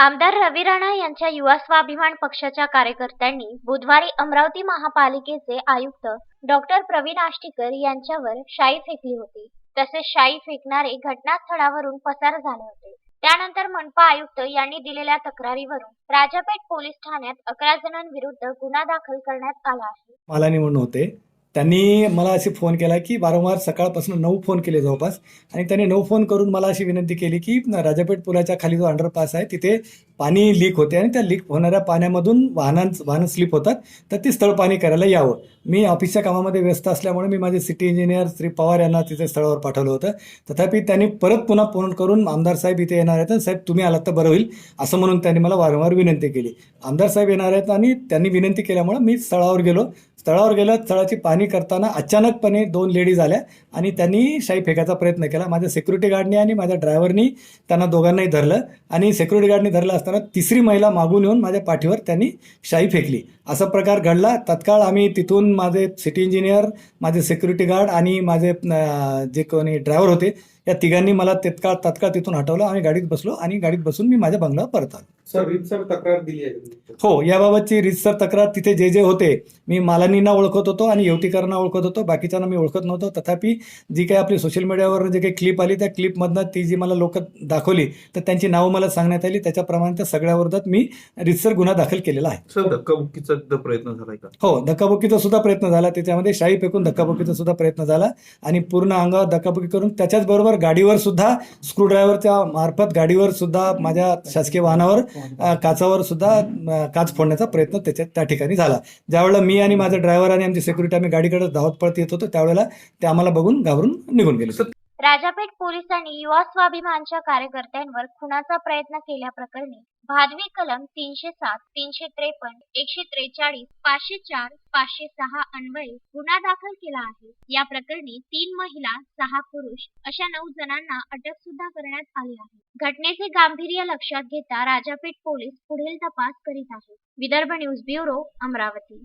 आमदार रवी राणा यांच्या युवा स्वाभिमान पक्षाच्या कार्यकर्त्यांनी बुधवारी अमरावती महापालिकेचे आयुक्त डॉक्टर प्रवीण आष्टीकर यांच्यावर शाई फेकली होती. तसेच शाई फेकणारे घटनास्थळावरून पसार झाले होते. त्यानंतर मनपा आयुक्त यांनी दिलेल्या तक्रारीवरून राजापेठ पोलीस ठाण्यात अकरा जणांविरुद्ध गुन्हा दाखल करण्यात आला आहे. मला म्हणून होते. त्यांनी मला असे फोन केला की वारंवार सकाळपासून नऊ फोन केले जवळपास. आणि त्यांनी नऊ फोन करून मला अशी विनंती केली की राजापेठ पुलाच्या खाली जो अंडरपास आहे तिथे पाणी लीक होते आणि त्या लीक होणाऱ्या पाण्यामधून वाहनां वाहनं स्लिप होतात. तर ती स्थळ पाणी करायला यावं. मी ऑफिसच्या कामामध्ये व्यस्त असल्यामुळे मी माझे सिटी इंजिनियर श्री पवार यांना तिथे स्थळावर पाठवलं होतं. तथापि त्यांनी परत पुन्हा फोन करून आमदार साहेब इथे येणार आहेत साहेब तुम्ही आलात तर बरं होईल असं म्हणून त्यांनी मला वारंवार विनंती केली. आमदार साहेब येणार आहेत आणि त्यांनी विनंती केल्यामुळे मी स्थळावर गेलो. स्थळावर गेलं स्थळाची पाणी करताना अचानकपणे दोन लेडीज आल्या आणि त्यांनी शाई फेकायचा प्रयत्न केला. माझ्या सिक्युरिटी गार्डनी आणि माझ्या ड्रायव्हरनी त्यांना दोघांनाही धरलं आणि सिक्युरिटी गार्डनी धरलं असताना तिसरी महिला मागून येऊन माझ्या पाठीवर त्यांनी शाई फेकली. असा प्रकार घडला. तत्काळ आम्ही तिथून माझे सिटी इंजिनियर माझे सिक्युरिटी गार्ड आणि माझे जे कोणी ड्रायव्हर होते या तिघांनी मला तत्काळ तत्काळ तिथून हटवलं. आम्ही गाडीत बसलो आणि गाडीत बसून मी माझ्या बंगल्यावर परत आलो सर रीतसर तक्रार दिली आहे? हो याबाबतची रितसर तक्रार तिथे जे जे होते मी मालानींना ओळखत होतो आणि येवतीकरांना ओळखत होतो. बाकीच्यांना मी ओळखत नव्हतो. तथापि जी काही आपली सोशल मीडियावर जे काही क्लिप आली त्या क्लिपमधनं ती जी मला लोक दाखवली तर त्यांची नावं मला सांगण्यात आली. त्याच्याप्रमाणे त्या सगळ्या विरोधात मी रितसर गुन्हा दाखल केलेला आहे. सर धक्काबुक्कीचा सुद्धा प्रयत्न झालाय का? हो धक्काबुक्कीचा सुद्धा प्रयत्न झाला. त्याच्यामध्ये शाई फेकून धक्काबुक्कीचा सुद्धा प्रयत्न झाला आणि पूर्ण अंगावर धक्काबुक्की करून त्याच्याच बरोबर गाडीवर सुद्धा स्क्रूड्रायव्हरच्या मार्फत गाडीवर सुद्धा माझ्या शासकीय वाहनावर काचावर सुद्धा काच फोडण्याचा प्रयत्न त्याच्या त्या ठिकाणी झाला. ज्यावेळेला मी आणि माझा ड्रायव्हर आणि आमची सिक्युरिटी आम्ही गाडीकडे धावत पळत येत होतो त्यावेळेला ते आम्हाला बघून घाबरून निघून गेले. राजापेठ पोलिसांनी युवा स्वाभिमानच्या कार्यकर्त्यांवर खुनाचा प्रयत्न केल्याप्रकरणी भादवी कलम तीनशे सात तीनशे त्रेपन्न एकशे त्रेचाळीस पाचशे चार पाचशे सहा अन्वये गुन्हा दाखल केला आहे. या प्रकरणी तीन महिला सहा पुरुष अशा नऊ जणांना अटक सुद्धा करण्यात आली आहे. घटनेचे गांभीर्य लक्षात घेता राजापेठ पोलीस पुढील तपास करीत आहेत. Vidarbha news bureau Amravati.